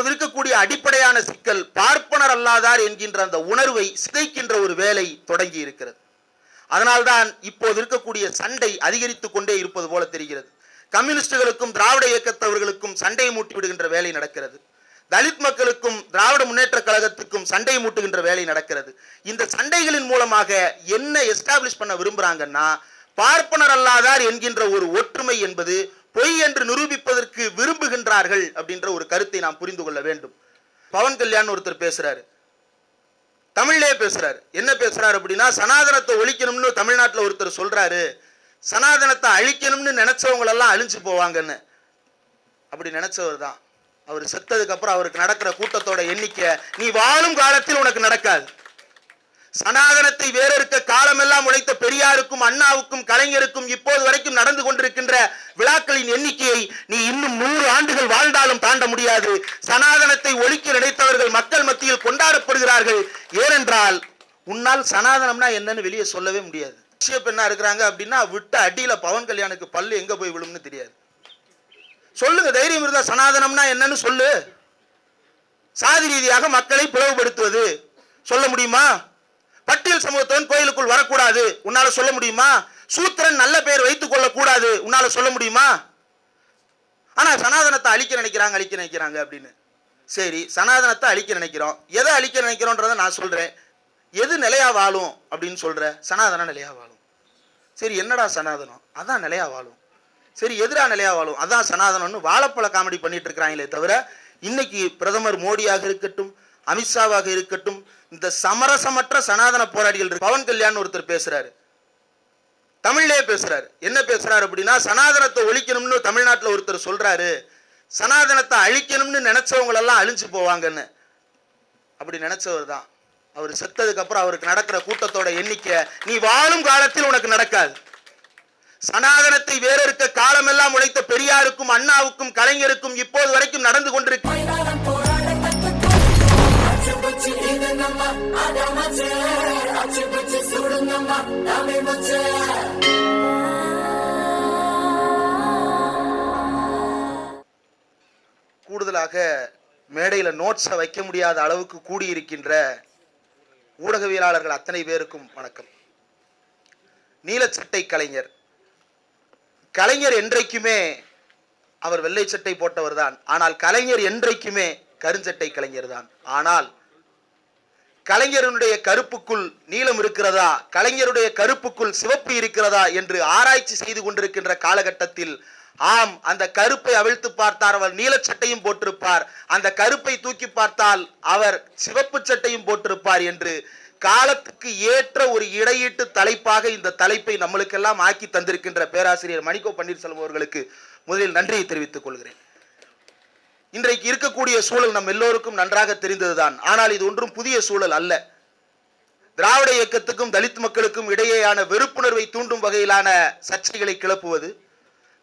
இப்போது இருக்கக்கூடிய அடிப்படையான சிக்கல் பார்ப்பனர் அல்லாதார் என்கின்ற அந்த உணர்வை சிதைக்கின்ற ஒரு வேலை தொடங்கி இருக்கிறது. அதனால்தான் இப்போது இருக்கக்கூடிய சண்டை அதிகரித்துக் கொண்டே இருப்பது போல தெரிகிறது. கம்யூனிஸ்டுகளுக்கும் திராவிட இயக்கத்தவர்களுக்கும் சண்டை மூட்டி விடுகின்ற வேலை நடக்கிறது. தலித் மக்களுக்கும் திராவிட முன்னேற்ற கழகத்துக்கும் சண்டை மூட்டுகின்ற வேலை நடக்கிறது. இந்த சண்டைகளின் மூலமாக என்ன எஸ்டாப்ளிஷ் பண்ண விரும்புறாங்கன்னா பார்ப்பனர் அல்லாதார் என்கின்ற ஒரு ஒற்றுமை என்பது பொய் என்று நிரூபிப்பதற்கு விரும்புகின்றார்கள் அப்படின்ற ஒரு கருத்தை நாம் புரிந்து கொள்ள வேண்டும். பவன் கல்யாண் ஒருத்தர் பேசுறாரு. தமிழ்லேயே பேசுறாரு. என்ன பேசுறாரு அப்படின்னா சனாதனத்தை ஒழிக்கணும்னு தமிழ்நாட்டில் ஒருத்தர் சொல்றாரு. சனாதனத்தை அழிக்கணும்னு நினைச்சவங்களெல்லாம் அழிஞ்சு போவாங்கன்னு. அப்படி நினைச்சவர் தான். அவர் செத்ததுக்கு அப்புறம் அவருக்கு நடக்கிற கூட்டத்தோட எண்ணிக்கை நீ வாழும் காலத்தில் உனக்கு நடக்காது. சனாதனத்தை வேறறுக்க காலமெல்லாம் உழைத்த பெரியாருக்கும் அண்ணாவுக்கும் கலைஞருக்கும் இப்போது வரைக்கும் நடந்து கொண்டிருக்கின்ற விழாக்களின் எண்ணிக்கையை நீ இன்னும் நூறு ஆண்டுகள் வாழ்ந்தாலும் தாண்ட முடியாது. சனாதனத்தை ஒழிக்க நினைத்தவர்கள் மக்கள் மத்தியில் கொண்டாடப்படுகிறார்கள். ஏனென்றால் உன்னால் சனாதனம்னா என்னன்னு வெளியே சொல்லவே முடியாது. விஷய பெண்ணா இருக்கிறாங்க அப்படின்னா விட்ட அடியில பவன் கல்யாணுக்கு பல்லு எங்க போய் விழும்னு தெரியாது. சொல்லுங்க தைரியம் இருந்தா சனாதனம்னா என்னன்னு சொல்லு. சாதி ரீதியாக மக்களை பிளவுபடுத்துவது. சொல்ல முடியுமா? பட்டியல் சமூகத்தவன் கோயிலுக்குள் வரக்கூடாது. உன்னால சொல்ல முடியுமா? சூத்திரன் நல்ல பெயர் வைத்துக் கொள்ளக்கூடாது. உன்னால சொல்ல முடியுமா? ஆனா சனாதனத்தை அழிக்க நினைக்கிறாங்க அழிக்க நினைக்கிறாங்க அப்படின்னு. சரி சனாதனத்தை அழிக்க நினைக்கிறோம். எதை அழிக்க நினைக்கிறோன்றதை நான் சொல்றேன். எது நிலையா வாழும் அப்படின்னு சொல்ற? சனாதனம் நிலையா வாழும். சரி என்னடா சனாதனம்? அதான் நிலையா வாழும். சரி எதிரா நிலையா வாழும்? அதான் சனாதனம்னு வாழைப்பழ காமெடி பண்ணிட்டு இருக்கிறாங்களே தவிர இன்னைக்கு பிரதமர் மோடியாக இருக்கட்டும் அமித்ஷாவாக இருக்கட்டும் இந்த சமரசமற்ற சனாதன போராளிகள் பவன் கல்யாண் ஒருத்தர் பேசுறாரு. தமிழ்லயே பேசுறாரு. என்ன பேசுறாரு அப்படின்னா சனாதனத்தை ஒழிக்கணும்னு தமிழ்நாட்டில் ஒருத்தர் சொல்றாரு. சனாதனத்தை அழிக்கணும்னு நினைச்சவங்களெல்லாம் அழிஞ்சு போவாங்கன்னு. அப்படி நினைச்சவர் தான். அவர் செத்ததுக்கு அப்புறம் அவருக்கு நடக்கிற கூட்டத்தோட எண்ணிக்கை நீ வாழும் காலத்தில் உனக்கு நடக்காது. சனாதனத்தை வேறறுக்க காலமெல்லாம் உழைத்த பெரியாருக்கும் அண்ணாவுக்கும் கலைஞருக்கும் இப்போது வரைக்கும் நடந்து கொண்டிருக்க கூடுதலாக மேடையில் நோட்ஸை வைக்க முடியாத அளவுக்கு கூடியிருக்கின்ற ஊடகவியலாளர்கள் அத்தனை பேருக்கும் வணக்கம். நீலச்சட்டை கலைஞர். கலைஞர் என்றைக்குமே அவர் வெள்ளை சட்டை போட்டவர் தான். ஆனால் கலைஞர் என்றைக்குமே கருஞ்சட்டை கலைஞர் தான். ஆனால் கலைஞருடைய கருப்புக்குள் நீளம் இருக்கிறதா? கலைஞருடைய கருப்புக்குள் சிவப்பு இருக்கிறதா? என்று ஆராய்ச்சி செய்து கொண்டிருக்கின்ற காலகட்டத்தில் ஆம் அந்த கருப்பை அவிழ்த்து பார்த்தார் அவர் நீலச்சட்டையும் போட்டிருப்பார். அந்த கருப்பை தூக்கி பார்த்தால் அவர் சிவப்பு சட்டையும் போட்டிருப்பார் என்று காலத்துக்கு ஏற்ற ஒரு இடையீட்டு தலைப்பாக இந்த தலைப்பை நம்மளுக்கெல்லாம் ஆக்கி தந்திருக்கின்ற பேராசிரியர் மணிகோ பன்னீர்செல்வம் அவர்களுக்கு முதலில் நன்றியை தெரிவித்துக் கொள்கிறேன். இன்றைக்கு இருக்கக்கூடிய சூழல் நம் எல்லோருக்கும் நன்றாக தெரிந்ததுதான். ஆனால் இது ஒன்றும் புதிய சூழல் அல்ல. திராவிட இயக்கத்துக்கும் தலித் மக்களுக்கும் இடையேயான வெறுப்புணர்வை தூண்டும் வகையிலான சர்ச்சைகளை கிளப்புவது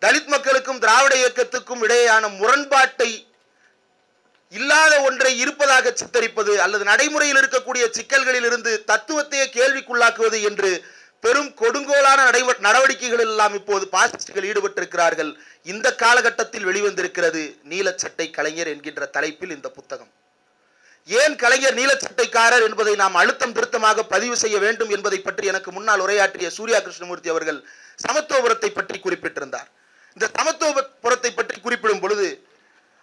தலித் மக்களுக்கும் திராவிட இயக்கத்துக்கும் இடையேயான முரண்பாட்டை இல்லாத ஒன்றை இருப்பதாக சித்தரிப்பது அல்லது நடைமுறையில் இருக்கக்கூடிய சிக்கல்களில் இருந்து தத்துவத்தையே கேள்விக்குள்ளாக்குவது என்று பெரும் கொடுங்கோலான நடவடிக்கைகள் எல்லாம் இப்போது பாசிஸ்டுகள் ஈடுபட்டிருக்கிறார்கள். இந்த காலகட்டத்தில் வெளிவந்திருக்கிறது நீலச்சட்டை கலைஞர் என்கின்ற தலைப்பில் இந்த புத்தகம். ஏன் கலைஞர் நீலச்சட்டைக்காரர் என்பதை நாம் அழுத்தம் திருத்தமாக பதிவு செய்ய வேண்டும் என்பதை பற்றி எனக்கு முன்னால் உரையாற்றிய சூர்யா கிருஷ்ணமூர்த்தி அவர்கள் சமத்துவபுரத்தை பற்றி குறிப்பிட்டிருந்தார். இந்த சமத்துவபுரத்தை பற்றி குறிப்பிடும் பொழுது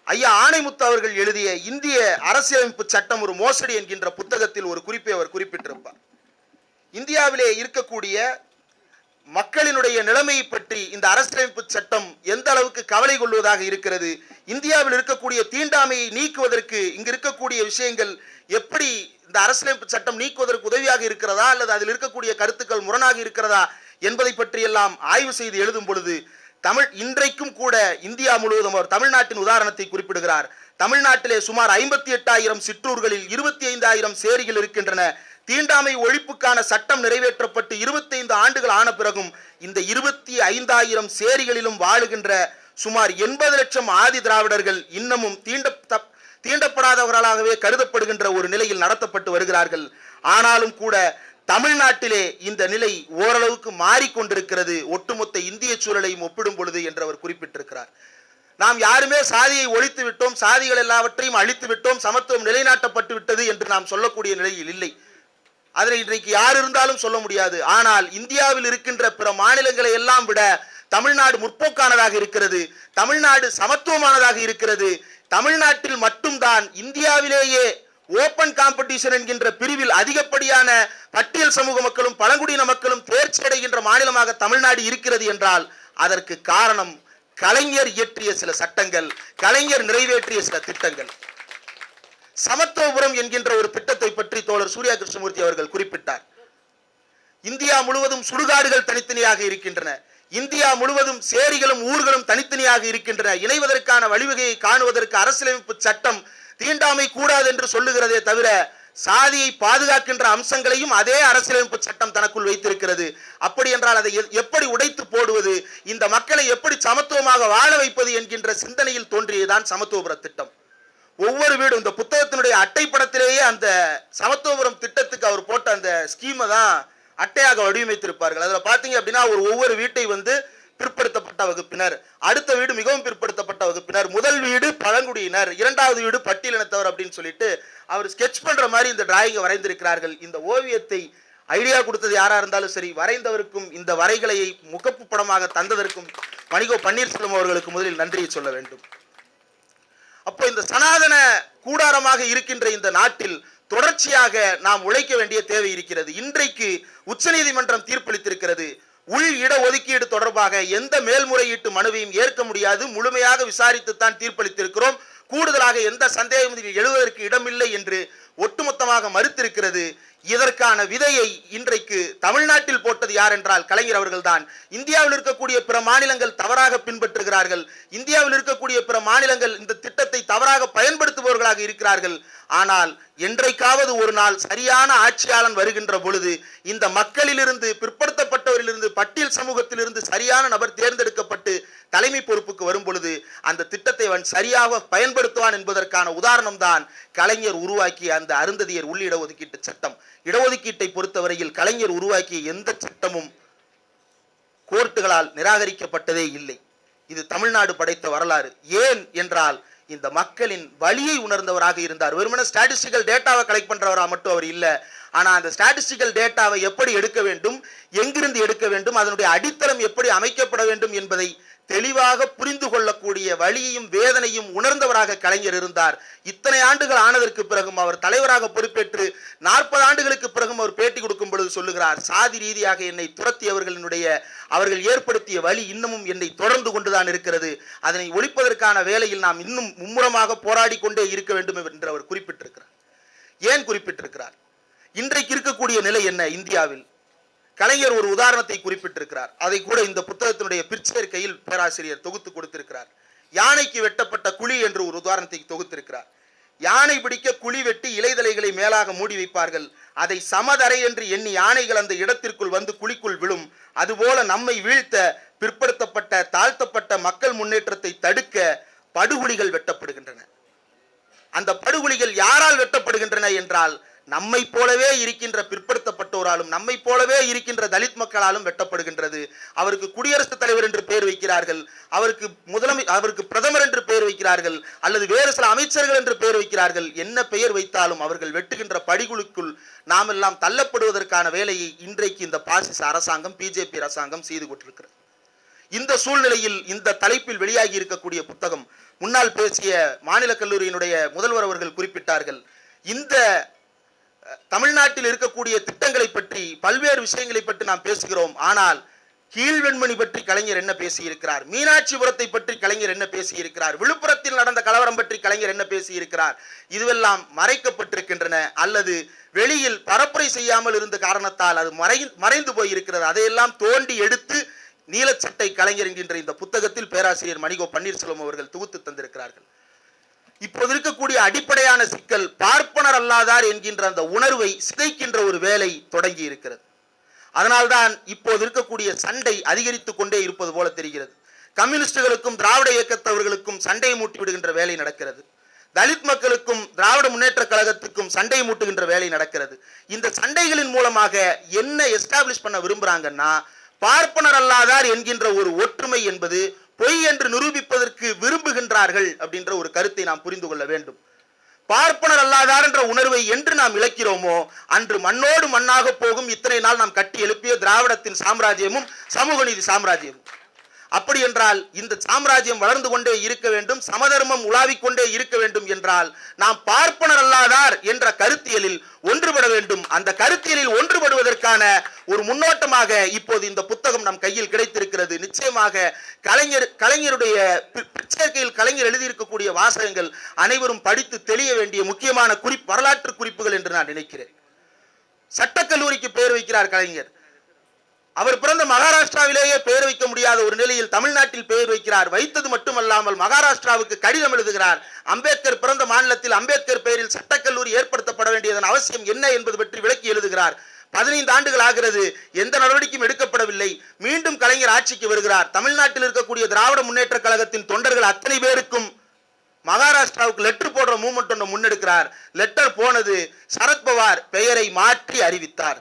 ஐயா ஆணைமுத்து அவர்கள் எழுதிய இந்திய அரசியலமைப்பு சட்டம் ஒரு மோசடி என்கின்ற புத்தகத்தில் ஒரு குறிப்பை அவர் குறிப்பிட்டிருப்பார். இந்தியாவிலே இருக்கக்கூடிய மக்களினுடைய நிலைமையை பற்றி இந்த அரசியலமைப்பு சட்டம் எந்த அளவுக்கு கவலை கொள்வதாக இருக்கிறது? இந்தியாவில் இருக்கக்கூடிய தீண்டாமையை நீக்குவதற்கு இங்கு இருக்கக்கூடிய விஷயங்கள் எப்படி இந்த அரசியலமைப்பு சட்டம் நீக்குவதற்கு உதவியாக இருக்கிறதா? அல்லது அதில் இருக்கக்கூடிய கருத்துக்கள் முரணாக இருக்கிறதா? என்பதை பற்றியெல்லாம் ஆய்வு செய்து எழுதும் பொழுது தமிழ் இன்றைக்கும் கூட இந்தியா முழுவதும் அவர் தமிழ்நாட்டின் உதாரணத்தை குறிப்பிடுகிறார். தமிழ்நாட்டிலே சுமார் ஐம்பத்தி எட்டாயிரம் சிற்றூர்களில் இருபத்தி ஐந்தாயிரம் சேரிகள் இருக்கின்றன. தீண்டாமை ஒழிப்புக்கான சட்டம் நிறைவேற்றப்பட்டு இருபத்தைந்து ஆண்டுகள் ஆன பிறகும் இந்த இருபத்தி ஐந்தாயிரம் சேரிகளிலும் வாழுகின்ற சுமார் எண்பது லட்சம் ஆதி திராவிடர்கள் இன்னமும் தீண்ட தீண்டப்படாதவர்களாகவே கருதப்படுகின்ற ஒரு நிலையில் நடத்தப்பட்டு வருகிறார்கள். ஆனாலும் கூட தமிழ்நாட்டிலே இந்த நிலை ஓரளவுக்கு மாறிக்கொண்டிருக்கிறது. ஒட்டுமொத்த இந்திய சூழலையும் ஒப்பிடும் பொழுது என்று அவர் குறிப்பிட்டிருக்கிறார். நாம் யாருமே சாதியை ஒழித்து விட்டோம் சாதிகள் எல்லாவற்றையும் அழித்து விட்டோம் சமத்துவம் நிலைநாட்டப்பட்டு விட்டது என்று நாம் சொல்லக்கூடிய நிலையில் இல்லை. அதில் இன்றைக்கு யார் இருந்தாலும் சொல்ல முடியாது. ஆனால் இந்தியாவில் இருக்கின்ற பிற மாநிலங்களை எல்லாம் விட தமிழ்நாடு முற்போக்கானதாக இருக்கிறது. தமிழ்நாடு சமத்துவமானதாக இருக்கிறது. தமிழ்நாட்டில் மட்டும்தான் இந்தியாவிலேயே ஓபன் காம்படிஷன் என்கின்ற பிரிவில் அதிகப்படியான பட்டியல் சமூக மக்களும் பழங்குடியின மக்களும் தேர்ச்சி அடைகின்ற மாநிலமாக தமிழ்நாடு இருக்கிறது என்றால் அதற்கு காரணம் கலைஞர் இயற்றிய சில சட்டங்கள் கலைஞர் நிறைவேற்றிய சில திட்டங்கள். சமத்துவபுரம் என்கின்ற ஒரு திட்டத்தை பற்றி தோழர் சூர்யா கிருஷ்ணமூர்த்தி அவர்கள் குறிப்பிட்டார். இந்தியா முழுவதும் சுடுகாடுகள் தனித்தனியாக இருக்கின்றன. இந்தியா முழுவதும் சேரிகளும் ஊர்களும் தனித்தனியாக இருக்கின்றன. இணைவதற்கான வழிவகையை காணுவதற்கு அரசியலமைப்பு சட்டம் தீண்டாமை கூடாது என்று சொல்லுகிறதே தவிர சாதியை பாதுகாக்கின்ற அம்சங்களையும் அதே அரசியலமைப்பு சட்டம் தனக்குள் வைத்திருக்கிறது. அப்படி என்றால் அதை எப்படி உடைத்து போடுவது? இந்த மக்களை எப்படி சமத்துவமாக வாழ வைப்பது என்கின்ற சிந்தனையில் தோன்றியதுதான் சமத்துவபுர திட்டம். ஒவ்வொரு வீடும் இந்த புத்தகத்தினுடைய அட்டை படத்திலேயே அந்த சமத்துவபுரம் திட்டத்துக்கு அவர் போட்ட அந்த ஸ்கீமை தான் அட்டையாக வடிவமைத்திருப்பார்கள். அதில் பார்த்தீங்க அப்படின்னா ஒரு ஒவ்வொரு வீட்டை வந்து பிற்படுத்தப்பட்ட வகுப்பினர். அடுத்த வீடு மிகவும் பிற்படுத்தப்பட்ட வகுப்பினர். முதல் வீடு பழங்குடியினர். இரண்டாவது வீடு பட்டியலினத்தவர் அப்படின்னு சொல்லிட்டு அவர் ஸ்கெட்ச் பண்ற மாதிரி இந்த டிராயிங்கை வரைந்திருக்கிறார்கள். இந்த ஓவியத்தை ஐடியா கொடுத்தது யாரா இருந்தாலும் சரி வரைந்தவருக்கும் இந்த வரைகலையை முகப்பு படமாக தந்ததற்கும் மணிகோ பன்னீர்செல்வம் அவர்களுக்கு முதலில் நன்றியை சொல்ல வேண்டும். அப்போ இந்த சனாதன கூடாரமாக இருக்கின்ற இந்த நாட்டில் தொடர்ச்சியாக நாம் உழைக்க வேண்டிய தேவை இருக்கிறது. இன்றைக்கு உச்சநீதிமன்றம் தீர்ப்பளித்திருக்கிறது. உள் இட ஒதுக்கீடு தொடர்பாக எந்த மேல்முறையீட்டு மனுவையும் ஏற்க முடியாது. முழுமையாக விசாரித்துத்தான் தீர்ப்பளித்திருக்கிறோம். கூடுதலாக எந்த சந்தேகம் எழுவதற்கு இடமில்லை என்று ஒட்டுமொத்தமாக மறுத்திருக்கிறது. இதற்கான விதையை இன்றைக்கு தமிழ்நாட்டில் போட்டது யார் என்றால் கலைஞர் அவர்கள்தான். இந்தியாவில் இருக்கக்கூடிய பிற மாநிலங்கள் தவறாக பின்பற்றுகிறார்கள். இந்தியாவில் இருக்கக்கூடிய பிற மாநிலங்கள் இந்த திட்டத்தை தவறாக பயன்படுத்துபவர்களாக இருக்கிறார்கள். ஆனால் என்றைக்காவது ஒரு நாள் சரியான ஆட்சியாளன் வருகின்ற பொழுது இந்த மக்களிலிருந்து பிற்படுத்தப்பட்டவரிலிருந்து பட்டியல் சமூகத்திலிருந்து சரியான நபர் தேர்ந்தெடுக்கப்பட்டு தலைமை பொறுப்புக்கு வரும் பொழுது அந்த திட்டத்தை அவன் சரியாக பயன்படுத்துவான் என்பதற்கான உதாரணம் தான் கலைஞர் உருவாக்கிய அந்த அருந்ததியர் உள் இடஒதுக்கீட்டு சட்டம். இடஒதுக்கீட்டை பொறுத்தவரையில் கலைஞர் உருவாக்கிய எந்த சட்டமும் கோர்ட்டுகளால் நிராகரிக்கப்பட்டதே இல்லை. இது தமிழ்நாடு படைத்த வரலாறு. ஏன் என்றால் இந்த மக்களின் வலியை உணர்ந்தவராக இருந்தார். வெறுமனே ஸ்டாட்டிஸ்டிக்கல் டேட்டாவை கலெக்ட் பண்றவரா மட்டும் அவர் இல்ல. ஆனா அந்த ஸ்டாட்டிஸ்டிக்கல் டேட்டாவை எப்படி எடுக்க வேண்டும் எங்கிருந்து எடுக்க வேண்டும் அதனுடைய அடித்தளம் எப்படி அமைக்கப்பட வேண்டும் என்பதை தெளிவாக புரிந்து கொள்ளக்கூடிய வலியையும் வேதனையும் உணர்ந்தவராக கலைஞர் இருந்தார். இத்தனை ஆண்டுகள் ஆனதற்கு பிறகும் அவர் தலைவராக பொறுப்பேற்று நாற்பது ஆண்டுகளுக்கு பிறகும் அவர் பேட்டி கொடுக்கும் பொழுது சொல்லுகிறார் சாதி ரீதியாக என்னை துரத்தியவர்களினுடைய அவர்கள் ஏற்படுத்திய வழி இன்னமும் என்னை தொடர்ந்து கொண்டுதான் இருக்கிறது. அதனை ஒழிப்பதற்கான வேலையில் நாம் இன்னும் மும்முரமாக போராடி கொண்டே இருக்க வேண்டும் என்று அவர் குறிப்பிட்டிருக்கிறார். ஏன் குறிப்பிட்டிருக்கிறார்? இன்றைக்கு இருக்கக்கூடிய நிலை என்ன இந்தியாவில்? கலைஞர் ஒரு உதாரணத்தை குறிப்பிட்டிருக்கிறார். அதை கூட இந்த புத்தகத்தினுடைய பிற்சேர்க்கையில் பேராசிரியர் தொகுத்து கொடுத்திருக்கிறார். யானைக்கு வெட்டப்பட்ட குழி என்று ஒரு உதாரணத்தை தொகுத்திருக்கிறார். யானை பிடிக்க குழி வெட்டி இலைதலைகளை மேலாக மூடி வைப்பார்கள். அதை சமதரை என்று எண்ணி யானைகள் அந்த இடத்திற்குள் வந்து குழிக்குள் விழும். அதுபோல நம்மை வீழ்த்த பிற்படுத்தப்பட்ட தாழ்த்தப்பட்ட மக்கள் முன்னேற்றத்தை தடுக்க படுகொலிகள் வெட்டப்படுகின்றன. அந்த படுகொலிகள் யாரால் வெட்டப்படுகின்றன என்றால் நம்மை போலவே இருக்கின்ற பிற்படுத்தப்பட்டோராலும் நம்மை போலவே இருக்கின்ற தலித் மக்களாலும் வெட்டப்படுகின்றது. அவருக்கு குடியரசுத் தலைவர் என்று பெயர் வைக்கிறார்கள். அவருக்கு முதலமை அவருக்கு பிரதமர் என்று பெயர் வைக்கிறார்கள். அல்லது வேறு சில அமைச்சர்கள் என்று பெயர் வைக்கிறார்கள். என்ன பெயர் வைத்தாலும் அவர்கள் வெட்டுகின்ற படிகுழுக்குள் நாம் எல்லாம் தள்ளப்படுவதற்கான வேலையை இன்றைக்கு இந்த பாசிச அரசாங்கம் பிஜேபி அரசாங்கம் செய்து கொண்டிருக்கிறது. இந்த சூழ்நிலையில் இந்த தலைப்பில் வெளியாகி இருக்கக்கூடிய புத்தகம் முன்னால் பேசிய மாநில கல்லூரியினுடைய முதல்வர் அவர்கள் குறிப்பிட்டார்கள். இந்த தமிழ்நாட்டில் இருக்கக்கூடிய திட்டங்களை பற்றி பல்வேறு விஷயங்களை பற்றி நாம் பேசுகிறோம். ஆனால் கீழ்வெண்மணி பற்றி கலைஞர் என்ன பேசியிருக்கிறார்? மீனாட்சிபுரத்தை பற்றி கலைஞர் என்ன பேசியிருக்கிறார்? விழுப்புரத்தில் நடந்த கலவரம் பற்றி கலைஞர் என்ன பேசியிருக்கிறார்? இதுவெல்லாம் மறைக்கப்பட்டிருக்கின்றன. அல்லது வெளியில் பரப்புரை செய்யாமல் இருந்த காரணத்தால் அது மறை மறைந்து போயிருக்கிறது. அதையெல்லாம் தோண்டி எடுத்து நீலச்சட்டை கலைஞர் என்கின்ற இந்த புத்தகத்தில் பேராசிரியர் மணிகோ பன்னீர்செல்வம் அவர்கள் தொகுத்து தந்திருக்கிறார்கள். இப்போது இருக்கக்கூடிய அடிப்படையான சிக்கல் பார்ப்பனர் அல்லாதார் என்கின்ற அந்த உணர்வை சிதைக்கின்ற ஒரு வேலை தொடங்கி இருக்கிறது. அதனால்தான் இப்போது இருக்கக்கூடிய சண்டை அதிகரித்து கொண்டே இருப்பது போல தெரிகிறது. கம்யூனிஸ்டுகளுக்கும் திராவிட இயக்கத்தவர்களுக்கும் சண்டையை மூட்டிவிடுகின்ற வேலை நடக்கிறது. தலித் மக்களுக்கும் திராவிட முன்னேற்ற கழகத்துக்கும் சண்டை மூட்டுகின்ற வேலை நடக்கிறது. இந்த சண்டைகளின் மூலமாக என்ன எஸ்டாப்ளிஷ் பண்ண விரும்புறாங்கன்னா பார்ப்பனர் அல்லாதார் என்கின்ற ஒரு ஒற்றுமை என்பது பொய் என்று நிரூபிப்பதற்கு விரும்புகின்றார்கள் அப்படின்ற ஒரு கருத்தை நாம் புரிந்து கொள்ள வேண்டும். பார்ப்பனர் அல்லாதார் என்ற உணர்வை என்று நாம் இழக்கிறோமோ அன்று மண்ணோடு மண்ணாக போகும் இத்தனை நாள் நாம் கட்டி எழுப்பிய திராவிடத்தின் சாம்ராஜ்யமும் சமூக நீதி சாம்ராஜ்யமும். அப்படி என்றால் இந்த சாம்ராஜ்யம் வளர்ந்து கொண்டே இருக்க வேண்டும் சமதர்மம் உலாவிக் கொண்டே இருக்க வேண்டும் என்றால் நாம் பார்ப்பனர் அல்லாதார் என்ற கருத்தியலில் ஒன்றுபட வேண்டும். அந்த கருத்தியலில் ஒன்றுபடுவதற்கான ஒரு முன்னோட்டமாக இப்போது இந்த புத்தகம் நம் கையில் கிடைத்திருக்கிறது. நிச்சயமாக கலைஞர் கலைஞருடைய பிச்சேர்க்கையில் கலைஞர் எழுதியிருக்கக்கூடிய வாசகங்கள் அனைவரும் படித்து தெளிய வேண்டிய முக்கியமான குறிப் வரலாற்று குறிப்புகள் என்று நான் நினைக்கிறேன். சட்டக்கல்லூரிக்கு பெயர் வைக்கிறார் கலைஞர். அவர் பிறந்த மகாராஷ்டிராவிலேயே பெயர் வைக்க முடியாத ஒரு நிலையில் தமிழ்நாட்டில் பெயர் வைக்கிறார். வைத்தது மட்டுமல்லாமல் மகாராஷ்டிராவுக்கு கடிதம் எழுதுகிறார். அம்பேத்கர் பிறந்த மாநிலத்தில் அம்பேத்கர் பெயரில் சட்டக்கல்லூரி ஏற்படுத்தப்பட வேண்டியதன் அவசியம் என்ன என்பது பற்றி விளக்கி எழுதுகிறார். பதினைந்து ஆண்டுகள் ஆகிறது. எந்த நடவடிக்கையும் எடுக்கப்படவில்லை. மீண்டும் கலைஞர் ஆட்சிக்கு வருகிறார். தமிழ்நாட்டில் இருக்கக்கூடிய திராவிட முன்னேற்ற கழகத்தின் தொண்டர்கள் அத்தனை பேருக்கும் மகாராஷ்டிராவுக்கு லெட்டர் போடுற மூமெண்ட் ஒன்று முன்னெடுக்கிறார். லெட்டர் போனது சரத்பவார் பெயரை மாற்றி அறிவித்தார்.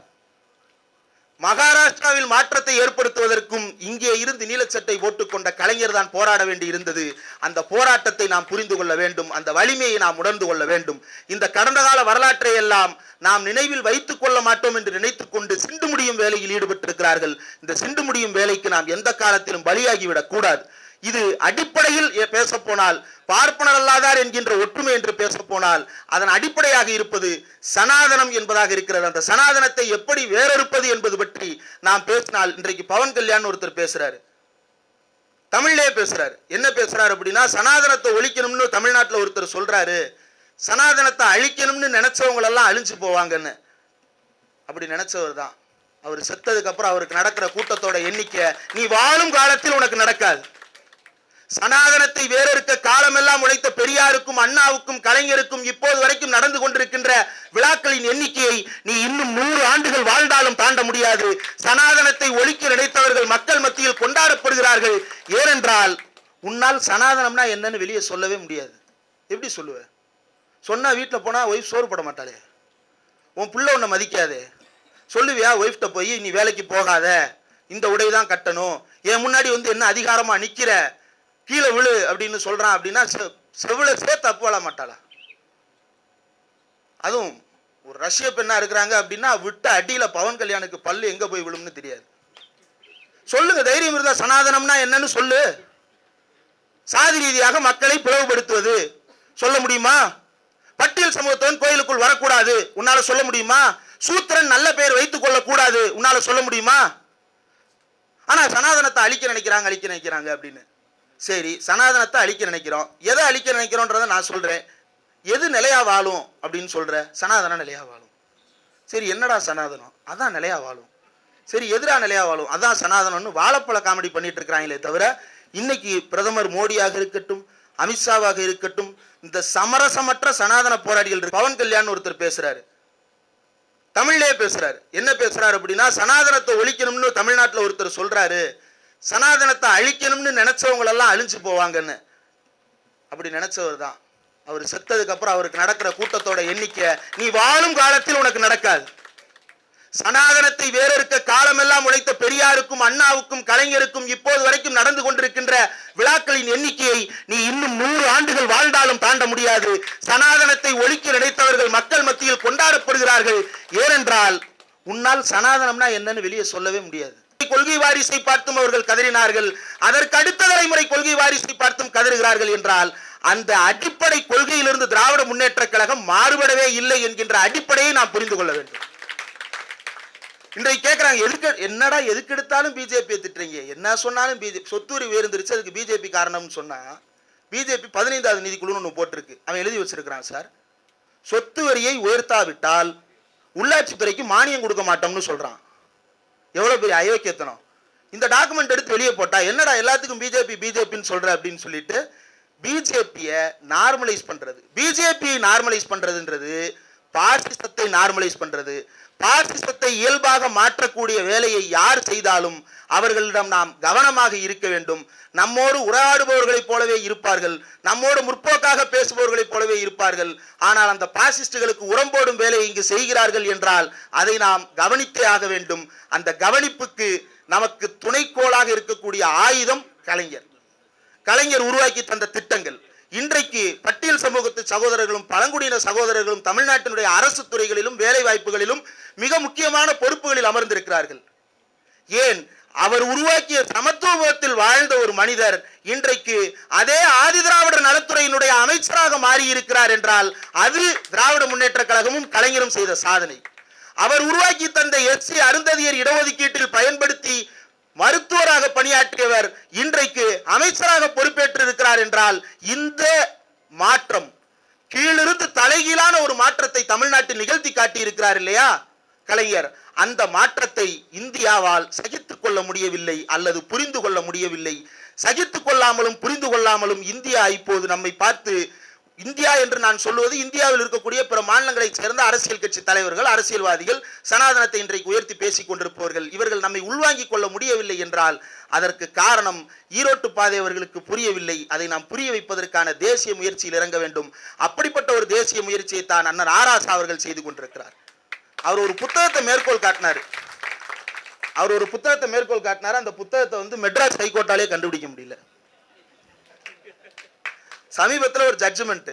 மகாராஷ்டிராவில் மாற்றத்தை ஏற்படுத்துவதற்கும் இங்கே இருந்து நீலச்சட்டை போட்டுக்கொண்ட கலைஞர் தான் போராட வேண்டி இருந்தது. அந்த போராட்டத்தை நாம் புரிந்து கொள்ள வேண்டும். அந்த வலிமையை நாம் உணர்ந்து கொள்ள வேண்டும். இந்த கடந்த கால வரலாற்றை எல்லாம் நாம் நினைவில் வைத்துக் கொள்ள மாட்டோம் என்று நினைத்துக் கொண்டு சிண்டு முடியும் வேலையில் ஈடுபட்டிருக்கிறார்கள். இந்த சிண்டு முடியும் வேலைக்கு நாம் எந்த காலத்திலும் பலியாகிவிடக் கூடாது. இது அடிப்படையில் பேச போனால் பார்ப்பனர் அல்லாதார் என்கின்ற ஒற்றுமை என்று பேச போனால் அதன் அடிப்படையாக இருப்பது சனாதனம் என்பதாக இருக்கிறது. அந்த சனாதனத்தை எப்படி வேறறுப்பது என்பது பற்றி நாம் பேசினால் இன்றைக்கு பவன் கல்யாண் ஒருத்தர் பேசுறாரு. தமிழ்லயே பேசுறாரு. என்ன பேசுறாரு அப்படின்னா சனாதனத்தை ஒழிக்கணும்னு தமிழ்நாட்டில் ஒருத்தர் சொல்றாரு. சனாதனத்தை அழிக்கணும்னு நினைச்சவங்களெல்லாம் அழிஞ்சு போவாங்கன்னு. அப்படி நினைச்சவர் தான். அவர் செத்ததுக்கு அப்புறம் அவருக்கு நடக்கிற கூட்டத்தோட எண்ணிக்கை நீ வாழும் காலத்தில் உனக்கு நடக்காது. சனாதனத்தை வேறறுக்க காலமெல்லாம் உழைத்த பெரியாருக்கும் அண்ணாவுக்கும் கலைஞருக்கும் இப்போது வரைக்கும் நடந்து கொண்டிருக்கின்ற விழாக்களின் எண்ணிக்கையை நீ இன்னும் நூறு ஆண்டுகள் வாழ்ந்தாலும் தாண்ட முடியாது. சனாதனத்தை ஒழிக்க நினைத்தவர்கள் மக்கள் மத்தியில் கொண்டாடப்படுகிறார்கள். ஏனென்றால் உன்னால் சனாதனம்னா என்னன்னு வெளியே சொல்லவே முடியாது. எப்படி சொல்லுவ? சொன்னால் வீட்டில் போனால் ஒய்ஃப் சோறு போட மாட்டாளே. உன் பிள்ளை உன்னை மதிக்காதே. சொல்லுவியா ஒய்ஃப்ட்ட போய் நீ வேலைக்கு போகாத. இந்த உடை தான் கட்டணும். என் முன்னாடி வந்து என்ன அதிகாரமாக நிற்கிற கீழே விழு அப்படின்னு சொல்கிறான் அப்படின்னா செ- செவில சேர்த்து தப்பு வாழ மாட்டாளா? அதுவும் ஒரு ரஷ்ய பெண்ணா இருக்கிறாங்க அப்படின்னா விட்ட அடியில் பவன் கல்யாணுக்கு பல்லு எங்கே போய் விழும்னு தெரியாது. சொல்லுங்க தைரியம் இருந்தால் சனாதனம்னா என்னன்னு சொல்லு. சாதி ரீதியாக மக்களை பிளவுபடுத்துவது. சொல்ல முடியுமா? பட்டியல் சமூகத்தவன் கோயிலுக்குள் வரக்கூடாது. உன்னால சொல்ல முடியுமா? சூத்திரன் நல்ல பெயர் வைத்துக் கொள்ளக்கூடாது. உன்னால சொல்ல முடியுமா? ஆனா சனாதனத்தை அழிக்க நினைக்கிறாங்க அழிக்க நினைக்கிறாங்க அப்படின்னு. சரி சனாதனத்தை அழிக்க நினைக்கிறோம். எதை அழிக்க நினைக்கிறோன்றதை நான் சொல்றேன். எது நிலையா வாழும் அப்படின்னு சொல்ற? சனாதனம் நிலையா வாழும். சரி என்னடா சனாதனம்? அதான் நிலையா வாழும். சரி எதிரா நிலையா வாழும்? அதான் சனாதனம்னு வாழைப்பழ காமெடி பண்ணிட்டு இருக்கிறாங்களே தவிர இன்னைக்கு பிரதமர் மோடியாக இருக்கட்டும் அமித்ஷாவாக இருக்கட்டும் இந்த சமரசமற்ற சனாதன போராடிகள் பவன் கல்யாண் ஒருத்தர் பேசுறாரு. தமிழ்லேயே பேசுறாரு. என்ன பேசுறாரு அப்படின்னா சனாதனத்தை ஒழிக்கணும்னு தமிழ்நாட்டுல ஒருத்தர் சொல்றாரு. சனாதனத்தை அழிக்கணும்னு நினைச்சவங்களெல்லாம் அழிஞ்சு போவாங்கன்னு. அப்படி நினைச்சவர் தான். அவர் செத்ததுக்கு அப்புறம் அவருக்கு நடக்கிற கூட்டத்தோட எண்ணிக்கை நீ வாழும் காலத்தில் உனக்கு நடக்காது. சனாதனத்தை வேறறுக்க காலமெல்லாம் உழைத்த பெரியாருக்கும் அண்ணாவுக்கும் கலைஞருக்கும் இப்போது வரைக்கும் நடந்து கொண்டிருக்கின்ற விழாக்களின் எண்ணிக்கையை நீ இன்னும் நூறு ஆண்டுகள் வாழ்ந்தாலும் தாண்ட முடியாது. சனாதனத்தை ஒழிக்க நினைத்தவர்கள் மக்கள் மத்தியில் கொண்டாடப்படுகிறார்கள். ஏனென்றால் உன்னால் சனாதனம்னா என்னன்னு வெளியே சொல்லவே முடியாது. கொள்கை வாரிசை பார்த்தும் அவர்கள் கதறினார்கள். அதற்கு அடுத்த தலைமுறை கொள்கை வாரிசை பார்த்தும் கதறுகிறார்கள் என்றால் அந்த அடிப்படை கொள்கையிலிருந்து திராவிட முன்னேற்ற கழகம் மாறுபடவே இல்லை என்கின்ற அடிப்படையை நாம் புரிந்து கொள்ள வேண்டும். இன்றைக்கு கேட்குறாங்க எதுக்கு என்னடா எதுக்கு எடுத்தாலும் பிஜேபியை திட்டுறீங்க? என்ன சொன்னாலும் பிஜேபி சொத்துரி உயர்ந்துருச்சு அதுக்கு பிஜேபி காரணம்னு சொன்னால் பிஜேபி பதினைந்தாவது நிதிக்குழுன்னு ஒன்று போட்டிருக்கு. அவன் எழுதி வச்சிருக்கிறான் சார். சொத்து வரியை உயர்த்தாவிட்டால் உள்ளாட்சித்துறைக்கு மானியம் கொடுக்க மாட்டோம்னு சொல்கிறான் எவ்வளவு பெரிய அயோக்கியத்தனம்? இந்த டாக்குமெண்ட் எடுத்து வெளியே போட்டா என்னடா எல்லாத்துக்கும் பிஜேபி பிஜேபின்னு சொல்ற அப்படின்னு சொல்லிட்டு பிஜேபியை நார்மலைஸ் பண்றது. பிஜேபியை நார்மலைஸ் பண்றதுன்றது பாசிசத்தை நார்மலைஸ் பண்றது. பாசிசத்தை இயல்பாக மாற்றக்கூடிய வேலையை யார் செய்தாலும் அவர்களிடம் நாம் கவனமாக இருக்க வேண்டும். நம்மோடு உரையாடுபவர்களைப் போலவே இருப்பார்கள். நம்மோடு முற்போக்காக பேசுபவர்களைப் போலவே இருப்பார்கள். ஆனால் அந்த பாசிஸ்டுகளுக்கு உரம்போடும் வேலையை இங்கு செய்கிறார்கள் என்றால் அதை நாம் கவனித்தே ஆக வேண்டும். அந்த கவனிப்புக்கு நமக்கு துணைக்கோளாக இருக்கக்கூடிய ஆயுதம் கலைஞர். கலைஞர் உருவாக்கி தந்த திட்டங்கள். இன்றைக்கு பட்டியல் சமூகத்து சகோதரர்களும் பழங்குடியின சகோதரர்களும் தமிழ்நாட்டினுடைய அரசு துறைகளிலும் வேலை வாய்ப்புகளிலும் மிக முக்கியமான பொறுப்புகளில் அமர்ந்திருக்கிறார்கள். ஏன்? அவர் உருவாக்கிய சமத்துவத்தில் வாழ்ந்த ஒரு மனிதர் இன்றைக்கு அதே ஆதி திராவிட நலத்துறையினுடைய அமைச்சராக மாறியிருக்கிறார் என்றால் அது திராவிட முன்னேற்ற கழகமும் கலைஞரும் செய்த சாதனை. அவர் உருவாக்கி தந்த எஸ்சி அருந்ததியர் இடஒதுக்கீட்டில் பயன்படுத்தி மருத்துவராக பணியாற்றியவர் இன்றைக்கு அமைச்சராக பொறுப்பேற்றிருக்கிறார் என்றால் இந்த மாற்றம் கீழிருந்து தலைகீழான ஒரு மாற்றத்தை தமிழ்நாட்டில் நிகழ்த்தி காட்டியிருக்கிறார் இல்லையா? கலைஞர் அந்த மாற்றத்தை இந்தியாவால் சகித்து கொள்ள முடியவில்லை அல்லது புரிந்து கொள்ள முடியவில்லை. சகித்து கொள்ளாமலும் புரிந்து கொள்ளாமலும் இந்தியா இப்போது நம்மை பார்த்து இந்தியா என்று நான் சொல்லுவது இந்தியாவில் இருக்கக்கூடிய பிற மாநிலங்களைச் சேர்ந்த அரசியல் கட்சி தலைவர்கள் அரசியல்வாதிகள் சனாதனத்தை இன்றைக்கு உயர்த்தி பேசிக் கொண்டிருப்பவர்கள். இவர்கள் நம்மை உள்வாங்கிக் கொள்ள முடியவில்லை என்றால் அதற்கு காரணம் ஈரோட்டு பாதை அவர்களுக்கு புரியவில்லை. அதை நாம் புரிய வைப்பதற்கான தேசிய முயற்சியில் இறங்க வேண்டும். அப்படிப்பட்ட ஒரு தேசிய முயற்சியை தான் அண்ணன் ஆராசா அவர்கள் செய்து கொண்டிருக்கிறார். அவர் ஒரு புத்தகத்தை மேற்கோள் காட்டினார். அவர் ஒரு புத்தகத்தை மேற்கோள் காட்டினார் அந்த புத்தகத்தை வந்து மெட்ராஸ் ஹைகோர்ட்டாலே கண்டுபிடிக்க முடியல. சமீபத்தில் ஒரு ஜட்ஜ்மெண்ட்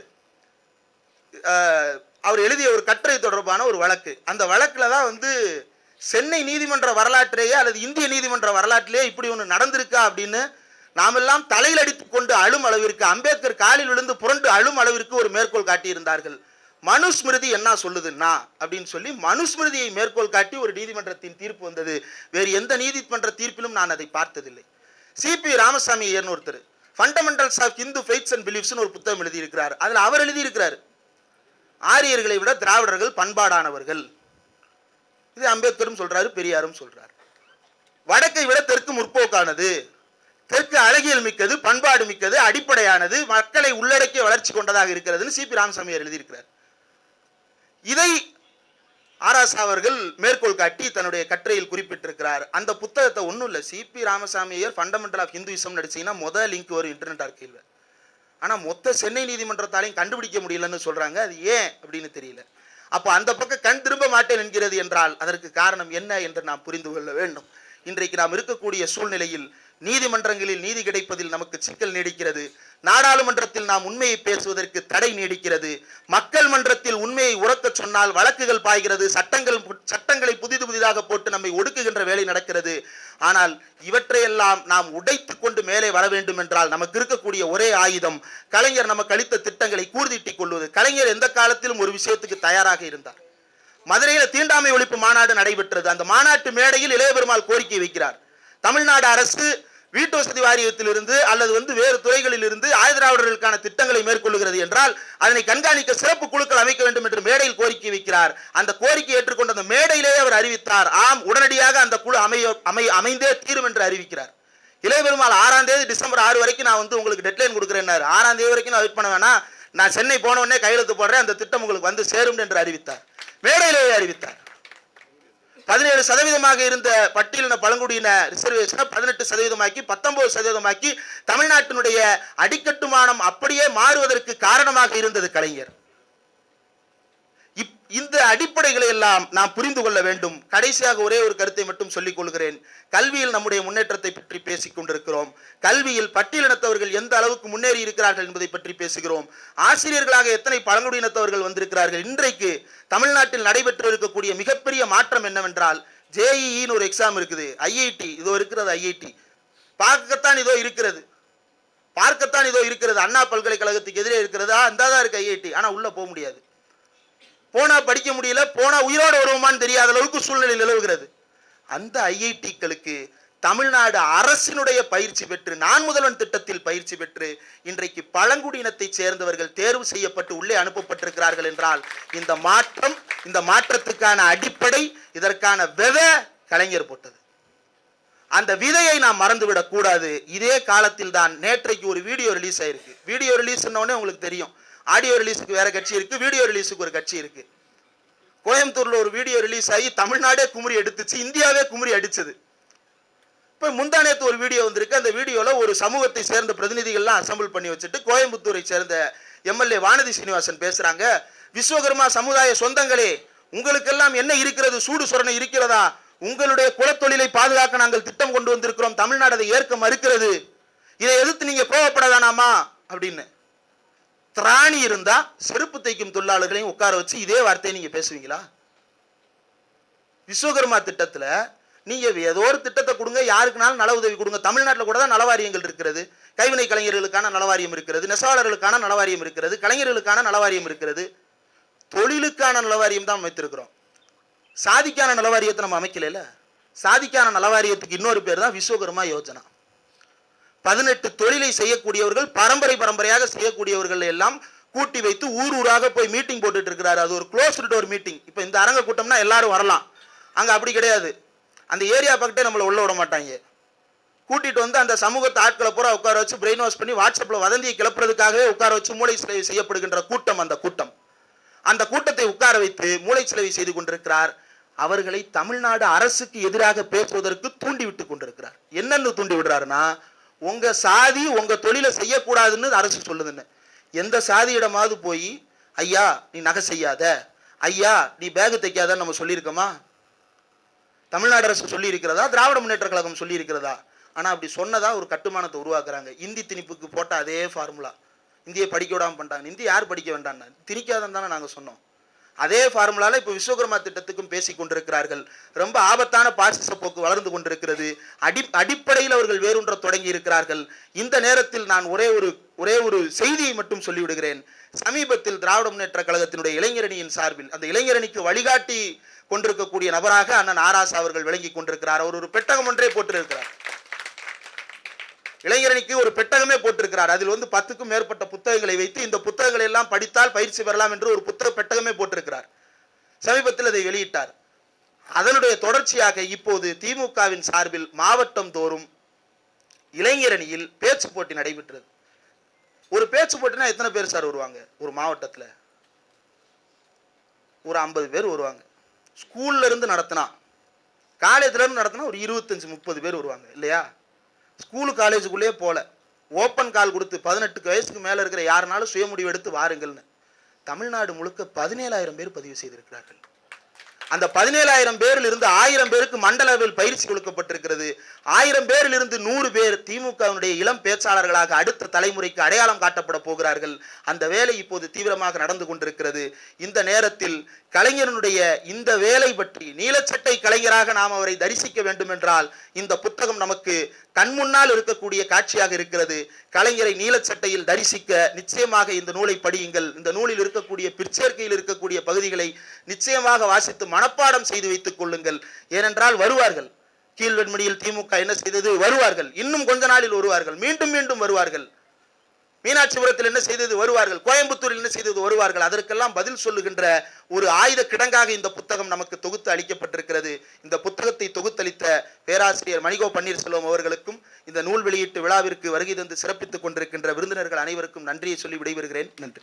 அவர் எழுதிய ஒரு கட்டுரை தொடர்பான ஒரு வழக்கு. அந்த வழக்கில் தான் வந்து சென்னை நீதிமன்ற வரலாற்றிலேயே அல்லது இந்திய நீதிமன்ற வரலாற்றிலேயே இப்படி ஒன்று நடந்திருக்கா அப்படின்னு நாமெல்லாம் தலையில் அடித்து கொண்டு அழும் அளவிற்கு அம்பேத்கர் காலில் விழுந்து புரண்டு அழும் அளவிற்கு ஒரு மேற்கோள் காட்டியிருந்தார்கள். மனுஸ்மிருதி என்ன சொல்லுதுன்னா அப்படின்னு சொல்லி மனுஸ்மிருதியை மேற்கோள் காட்டி ஒரு நீதிமன்றத்தின் தீர்ப்பு வந்தது. வேறு எந்த நீதிமன்ற தீர்ப்பிலும் நான் அதை பார்த்ததில்லை. சிபி ராமசாமி ஐயர்னு ஒருத்தர் fundamentals of Hindu faiths and பிலீஃப்ஸ்னு ஒரு புத்தகம் எழுதியிருக்கிறார். அதில் அவர் எழுதியிருக்கிறார் ஆரியர்களை விட திராவிடர்கள் பண்பாடானவர்கள். இது அம்பேத்கரும் சொல்றாரு பெரியாரும் சொல்றார். வடக்கை விட தெற்கு முற்போக்கானது. தெற்கு அழகியல் மிக்கது பண்பாடு மிக்கது அடிப்படையானது மக்களை உள்ளடக்கிய வளர்ச்சி கொண்டதாக இருக்கிறதுன்னு சிபி ராமசாமியார் எழுதியிருக்கிறார். இதை ஆராசா அவர்கள் மேற்கோள் காட்டி தன்னுடைய கட்டுரையில் குறிப்பிட்டிருக்கிறார். அந்த புத்தகத்தை ஒன்றும் இல்லை. சிபி ராமசாமியர் ஃபண்டமெண்டல் ஆஃப் ஹிந்துவிசம் நடிச்சீங்கன்னா முதல் லிங்க் வரும் இன்டர்நெட் ஆர்கைவில் ஆனால் மொத்த சென்னை நீதிமன்றத்தாலையும் கண்டுபிடிக்க முடியலன்னு சொல்கிறாங்க அது ஏன் அப்படின்னு தெரியல. அப்போ அந்த பக்கம் கண் திரும்ப மாட்டேன் என்கிறது என்றால் அதற்கு காரணம் என்ன என்று நாம் புரிந்து கொள்ள வேண்டும். இன்றைக்கு நாம் இருக்கக்கூடிய சூழ்நிலையில் நீதிமன்றங்களில் நீதி கிடைப்பதில் நமக்கு சிக்கல் நீடிக்கிறது. நாடாளுமன்றத்தில் நாம் உண்மையை பேசுவதற்கு தடை நீடிக்கிறது. மக்கள் மன்றத்தில் உண்மையை உறக்க சொன்னால் வழக்குகள் பாய்கிறது. சட்டங்கள் சட்டங்களை புதிது புதிதாக போட்டு நம்மை ஒடுக்குகின்ற வேலை நடக்கிறது. ஆனால் இவற்றையெல்லாம் நாம் உடைத்து கொண்டு மேலே வர வேண்டும் என்றால் நமக்கு இருக்கக்கூடிய ஒரே ஆயுதம் கலைஞர் நமக்கு அளித்த திட்டங்களை கூர்தீட்டிக் கொள்வது. கலைஞர் எந்த காலத்திலும் ஒரு விஷயத்துக்கு தயாராக இருந்தார். மதுரையில தீண்டாமை ஒழிப்பு மாநாடு நடைபெற்றது. அந்த மாநாட்டு மேடையில் இளையபெருமாள் கோரிக்கை வைக்கிறார். தமிழ்நாடு அரசு வீட்டு வசதி வாரியத்திலிருந்து அல்லது வந்து வேறு துறைகளில் இருந்து ஆயுதிராவிடர்களுக்கான திட்டங்களை மேற்கொள்ளுகிறது என்றால் அதனை கண்காணிக்க சிறப்பு குழுக்கள் அமைக்க வேண்டும் என்று மேடையில் கோரிக்கை வைக்கிறார். அந்த கோரிக்கை ஏற்றுக்கொண்ட அந்த மேடையிலேயே அவர் அறிவித்தார். ஆம் உடனடியாக அந்த குழு அமைய அமை அமைந்தே தீரும் என்று அறிவிக்கிறார். இளைய பெருமாள் ஆறாம் தேதி டிசம்பர் ஆறு வரைக்கும் நான் வந்து உங்களுக்கு டெட்லைன் கொடுக்குறேன் ஆறாம் தேதி வரைக்கும் நான் வெயிட் பண்ண வேணா நான் சென்னை போன உடனே கையெழுத்து போடுறேன். அந்த திட்டம் உங்களுக்கு வந்து சேரும் என்று அறிவித்தார். மேடையிலேயே அறிவித்தார். பதினேழு சதவீதமாக இருந்த பட்டியலின பழங்குடியின ரிசர்வேஷனை பதினெட்டு சதவீதமாக்கி பத்தொன்பது சதவீதமாக்கி தமிழ்நாட்டினுடைய அடிக்கட்டுமானம் அப்படியே மாறுவதற்கு காரணமாக இருந்தது கலைஞர். இந்த அடிப்படைகளை எல்லாம் நாம் புரிந்து கொள்ள வேண்டும். கடைசியாக ஒரே ஒரு கருத்தை மட்டும் சொல்லிக் கொள்கிறேன். கல்வியில் நம்முடைய முன்னேற்றத்தை பற்றி பேசிக் கொண்டிருக்கிறோம். கல்வியில் பட்டியலினத்தவர்கள் எந்த அளவுக்கு முன்னேறி இருக்கிறார்கள் என்பதை பற்றி பேசுகிறோம். ஆசிரியர்களாக எத்தனை பழங்குடியினத்தவர்கள் வந்திருக்கிறார்கள்? இன்றைக்கு தமிழ்நாட்டில் நடைபெற்று இருக்கக்கூடிய மிகப்பெரிய மாற்றம் என்னவென்றால் ஜேஇன்னு ஒரு எக்ஸாம் இருக்குது. ஐஐடி இதோ இருக்கிறது ஐஐடி பார்க்கத்தான் இதோ இருக்கிறது. பார்க்கத்தான் இதோ இருக்கிறது. அண்ணா பல்கலைக்கழகத்துக்கு எதிரே இருக்கிறதா? அந்த தான் இருக்கு ஐஐடி ஆனால் உள்ளே போக முடியாது. போனா படிக்க முடியல போனா உயிரோடு வருவோமான்னு தெரியாத அளவுக்கு சூழ்நிலை நிலவுகிறது. அந்த ஐஐடிக்களுக்கு தமிழ்நாடு அரசினுடைய பயிற்சி பெற்று நான் முதல்வன் திட்டத்தில் பயிற்சி பெற்று இன்றைக்கு பழங்குடியினத்தை சேர்ந்தவர்கள் தேர்வு செய்யப்பட்டு உள்ளே அனுப்பப்பட்டிருக்கிறார்கள் என்றால் இந்த மாற்றம் இந்த மாற்றத்துக்கான அடிப்படை இதற்கான விதை கலைஞர் போட்டது. அந்த விதையை நாம் மறந்துவிடக் கூடாது. இதே காலத்தில் தான் நேற்றைக்கு ஒரு வீடியோ ரிலீஸ் ஆயிருக்கு. வீடியோ ரிலீஸ் உடனே உங்களுக்கு தெரியும். ஆடியோ ரிலீஸுக்கு வேற கட்சி இருக்கு வீடியோ ரிலீஸுக்கு ஒரு கட்சி இருக்கு. கோயம்புத்தூர்ல ஒரு வீடியோ ரிலீஸ் ஆகி தமிழ்நாடே குமரி எடுத்துச்சு இந்தியாவே குமரி அடிச்சது. இப்போ முந்தானேத்து ஒரு வீடியோ வந்திருக்கு அந்த வீடியோவில் ஒரு சமூகத்தை சேர்ந்த பிரதிநிதிகள்லாம் அசம்பிள் பண்ணி வச்சுட்டு கோயம்புத்தூரை சேர்ந்த எம்எல்ஏ வானதி சீனிவாசன் பேசுகிறாங்க விஸ்வகர்மா சமுதாய சொந்தங்களே உங்களுக்கெல்லாம் என்ன இருக்கிறது சூடு சொரணை இருக்கிறதா? உங்களுடைய குலத்தொழிலை பாதுகாக்க நாங்கள் திட்டம் கொண்டு வந்திருக்கிறோம் தமிழ்நாடு அதை ஏற்க மறுக்கிறது. இதை எதிர்த்து நீங்கள் கோவப்பட வேணாமா? அப்படின்னு. திராணி இருந்தா செருப்பு தைக்கும் தொழிலாளர்களையும் உட்கார வச்சு இதே வார்த்தையை நீங்க பேசுவீங்களா? விஸ்வகர்மா திட்டத்துல நீங்க ஏதோ ஒரு திட்டத்தை கொடுங்க யாருக்குனாலும் நல உதவி கொடுங்க. தமிழ்நாட்டில் கூட தான் நலவாரியங்கள் இருக்கிறது. கைவினை கலைஞர்களுக்கான நலவாரியம் இருக்கிறது. நெசவாளர்களுக்கான நலவாரியம் இருக்கிறது. கலைஞர்களுக்கான நலவாரியம் இருக்கிறது. தொழிலுக்கான நலவாரியம் தான் அமைத்திருக்கிறோம். சாதிக்கான நலவாரியத்தை நம்ம அமைக்கல சாதிக்கான நலவாரியத்துக்கு இன்னொரு பேர் தான் விஸ்வகர்மா யோஜனா. பதினெட்டு தொழிலை செய்யக்கூடியவர்கள் பரம்பரை பரம்பரையாக செய்யக்கூடியவர்கள் எல்லாம் கூட்டி வைத்து ஊர் ஊராக போய் மீட்டிங் போட்டுட்டு இருக்கிறாரு அது ஒரு க்ளோஸ்டு டோர் மீட்டிங் இப்போ இந்த அரங்க கூட்டம்னா எல்லாரும் வரலாம். அங்கே அப்படி கிடையாது. அந்த ஏரியா பக்கத்தே நம்மளை உள்ள விட மாட்டாங்க. கூட்டிட்டு வந்து அந்த சமூகத்தை ஆட்களை பூரா உட்கார வச்சு பிரெயின் வாஷ் பண்ணி வாட்ஸ்அப்பில் வதந்தியை கிளப்புறதுக்காகவே உட்கார வச்சு மூளை சிலை செய்யப்படுகின்ற கூட்டம் அந்த கூட்டம். அந்த கூட்டத்தை உட்கார வைத்து மூளை சிலவை செய்து கொண்டிருக்கிறார். அவர்களை தமிழ்நாடு அரசுக்கு எதிராக பேசுவதற்கு தூண்டி விட்டு கொண்டிருக்கிறார். என்னென்னு தூண்டி விடுறாருன்னா உங்க சாதி உங்க தொழிலை செய்யக்கூடாதுன்னு அரசு சொல்லுதுன்னு. எந்த சாதியிடமாவது போய் ஐயா நீ நகை செய்யாத. ஐயா நீ பேகு தைக்காதன்னு நம்ம சொல்லியிருக்கோமா? தமிழ்நாடு அரசு சொல்லியிருக்கிறதா? திராவிட முன்னேற்ற கழகம் சொல்லியிருக்கிறதா? ஆனால் அப்படி சொன்னதா ஒரு கட்டுமானத்தை உருவாக்குறாங்க. இந்தி திணிப்புக்கு போட்ட அதே ஃபார்முலா இந்தியை படிக்க விடாமல் பண்ணிட்டாங்க. இந்தி யார் படிக்க வேண்டாம்னா? திணிக்காதன்னு தானே நாங்கள் சொன்னோம். அதே ஃபார்முலால இப்போ விஸ்வகர்மா திட்டத்துக்கும் பேசிக் கொண்டிருக்கிறார்கள். ரொம்ப ஆபத்தான பாசிச போக்கு வளர்ந்து கொண்டிருக்கிறது. அடி அடிப்படையில் அவர்கள் வேறுன்ற தொடங்கி இருக்கிறார்கள். இந்த நேரத்தில் நான் ஒரே ஒரு ஒரே ஒரு செய்தியை மட்டும் சொல்லிவிடுகிறேன். சமீபத்தில் திராவிட முன்னேற்ற கழகத்தினுடைய இளைஞரணியின் சார்பில் அந்த இளைஞரணிக்கு வழிகாட்டி கொண்டிருக்கக்கூடிய நபராக அண்ணன் ஆராசா அவர்கள் விளங்கி கொண்டிருக்கிறார். அவர் ஒரு பெட்டகம் ஒன்றே போட்டிருக்கிறார். இளைஞரணிக்கு ஒரு பெட்டகமே போட்டிருக்கிறார். அதில் வந்து பத்துக்கும் மேற்பட்ட புத்தகங்களை வைத்து இந்த புத்தகங்களை எல்லாம் படித்தால் பயிற்சி பெறலாம் என்று ஒரு புத்தக பெட்டகமே போட்டிருக்கிறார். சமீபத்தில் அதை வெளியிட்டார். அதனுடைய தொடர்ச்சியாக இப்போது திமுகவின் சார்பில் மாவட்டம் தோறும் இளைஞரணியில் பேச்சு போட்டி நடைபெற்றது. ஒரு பேச்சு போட்டினா எத்தனை பேர் சார் வருவாங்க? ஒரு மாவட்டத்தில். ஒரு ஐம்பது பேர் வருவாங்க. ஸ்கூல்ல இருந்து நடத்தினா காலேஜ்லேருந்து நடத்தினா ஒரு இருபத்தஞ்சி முப்பது பேர் வருவாங்க இல்லையா? ஸ்கூலு காலேஜுக்குள்ளேயே போல. ஓப்பன் கால் கொடுத்து பதினெட்டு வயசுக்கு மேலே இருக்கிற யாருனாலும் சுயமுடிவு எடுத்து வாருங்கள்னு. தமிழ்நாடு முழுக்க பதினேழாயிரம் பேர் பதிவு செய்திருக்கிறார்கள். அந்த பதினேழாயிரம் பேரில் இருந்து ஆயிரம் பேருக்கு மண்டல அளவில் பயிற்சி கொடுக்கப்பட்டிருக்கிறது. ஆயிரம் பேரில் இருந்து நூறு பேர் திமுகவினுடைய இளம் பேச்சாளர்களாக அடுத்த தலைமுறைக்கு அடையாளம் காட்டப்பட போகிறார்கள். அந்த வேலை இப்போது தீவிரமாக நடந்து கொண்டிருக்கிறது. இந்த நேரத்தில் கலைஞரனுடைய இந்த வேலை பற்றி நீலச்சட்டை கலைஞராக நாம் அவரை தரிசிக்க வேண்டும் என்றால் இந்த புத்தகம் நமக்கு கண்முன்னால் இருக்கக்கூடிய காட்சியாக இருக்கிறது. கலைஞரை நீலச்சட்டையில் தரிசிக்க நிச்சயமாக இந்த நூலை படியுங்கள். இந்த நூலில் இருக்கக்கூடிய பிற்சேர்க்கையில் இருக்கக்கூடிய பகுதிகளை நிச்சயமாக வாசித்து மனப்பாடம் செய்து வைத்துக் கொள்ளுங்கள். ஏனென்றால் வருவார்கள். கீழ்வெண்மணியில் திமுக என்ன செய்தது? வருவார்கள். இன்னும் கொஞ்ச நாளில் வருவார்கள். மீண்டும் மீண்டும் வருவார்கள். மீனாட்சிபுரத்தில் என்ன செய்தது? வருவார்கள். கோயம்புத்தூரில் என்ன செய்தது? வருவார்கள். அதற்கெல்லாம் பதில் சொல்லுகின்ற ஒரு ஆயுத கிடங்காக இந்த புத்தகம் நமக்கு தொகுத்து அளிக்கப்பட்டிருக்கிறது. இந்த புத்தகத்தை தொகுத்தளித்த பேராசிரியர் மணிகோ பன்னீர்செல்வம் அவர்களுக்கும் இந்த நூல் வெளியீட்டு விழாவிற்கு வருகை தந்து சிறப்பித்துக் கொண்டிருக்கின்ற விருந்தினர்கள் அனைவருக்கும் நன்றியை சொல்லி விடைபெறுகிறேன். நன்றி.